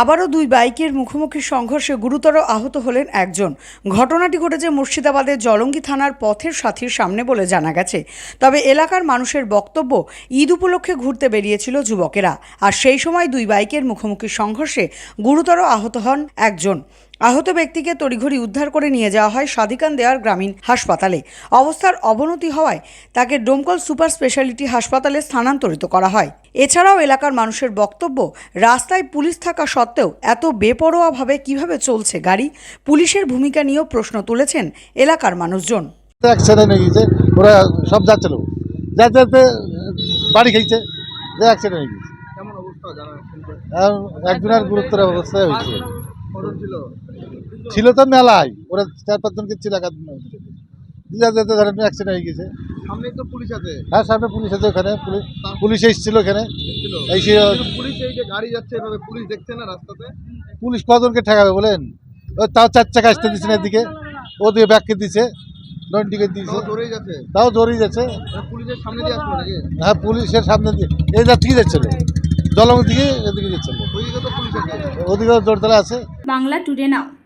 আবারও দুই বাইকের মুখোমুখি সংঘর্ষে গুরুতর আহত হলেন একজন। ঘটনাটি ঘটেছে মুর্শিদাবাদের জলঙ্গি থানার পথের সাথীর সামনে বলে জানা গেছে। তবে এলাকার মানুষের বক্তব্য ঈদ উপলক্ষে ঘুরতে বেরিয়েছিল যুবকেরা। আর সেই সময় দুই বাইকের মুখোমুখি সংঘর্ষে গুরুতর আহত হন একজন। আহত ব্যক্তিকে তড়িঘড়ি উদ্ধার করে নিয়ে যাওয়া হয় সাদিকান দেয়ার গ্রামীণ হাসপাতালে। অবস্থার অবনতি হওয়ায় তাকে ডোমকল সুপার স্পেশালিটি হাসপাতালে স্থানান্তরিত করা হয়। এছাড়াও এলাকার মানুষের বক্তব্য রাস্তায় পুলিশ থাকা সত্ত্বেও এত বেপরোয়াভাবে কীভাবে চলছে গাড়ি? পুলিশের ভূমিকা নিয়েও প্রশ্ন তুলেছেন এলাকার মানুষজন। অ্যাক্সিডেন্ট হয়ে গেছে ওরা সব যাচ্ছিল যাতে যাতে বাড়ি খেয়েছে যে অ্যাক্সিডেন্ট হয়ে গেছে। কেমন অবস্থা জানা আর একজনের গুরুতর অবস্থায় হয়েছে। ছিল। তো মেলায়। ওরা চার পাঁচজনকে ছিল যাতে ধরেন অ্যাক্সিডেন্ট হয়ে গেছে। সামনেই তো পুলিশ আছে। হ্যাঁ সামনে পুলিশ আছে ওখানে। পুলিশ পুলিশ এসেছিল ওখানে। ছিল এসে কিন্তু পুলিশ এই যে গাড়ি যাচ্ছে এভাবে পুলিশ দেখছে না রাস্তাতে? পুলিশ কজনকে ঠেকাবে বলেন? তাও চার চাকা আসতে দিচ্ছে না এদিকে। ও দিয়ে ব্যাগকে দিছে। তাও যাচ্ছে। পুলিশের সামনে দিয়ে হ্যাঁ পুলিশের সামনে দিয়ে এই যাত্রী যাচ্ছিল জলং দিকে এদিকে যাচ্ছিল আছে জোরতলা আছে। Bangla today now.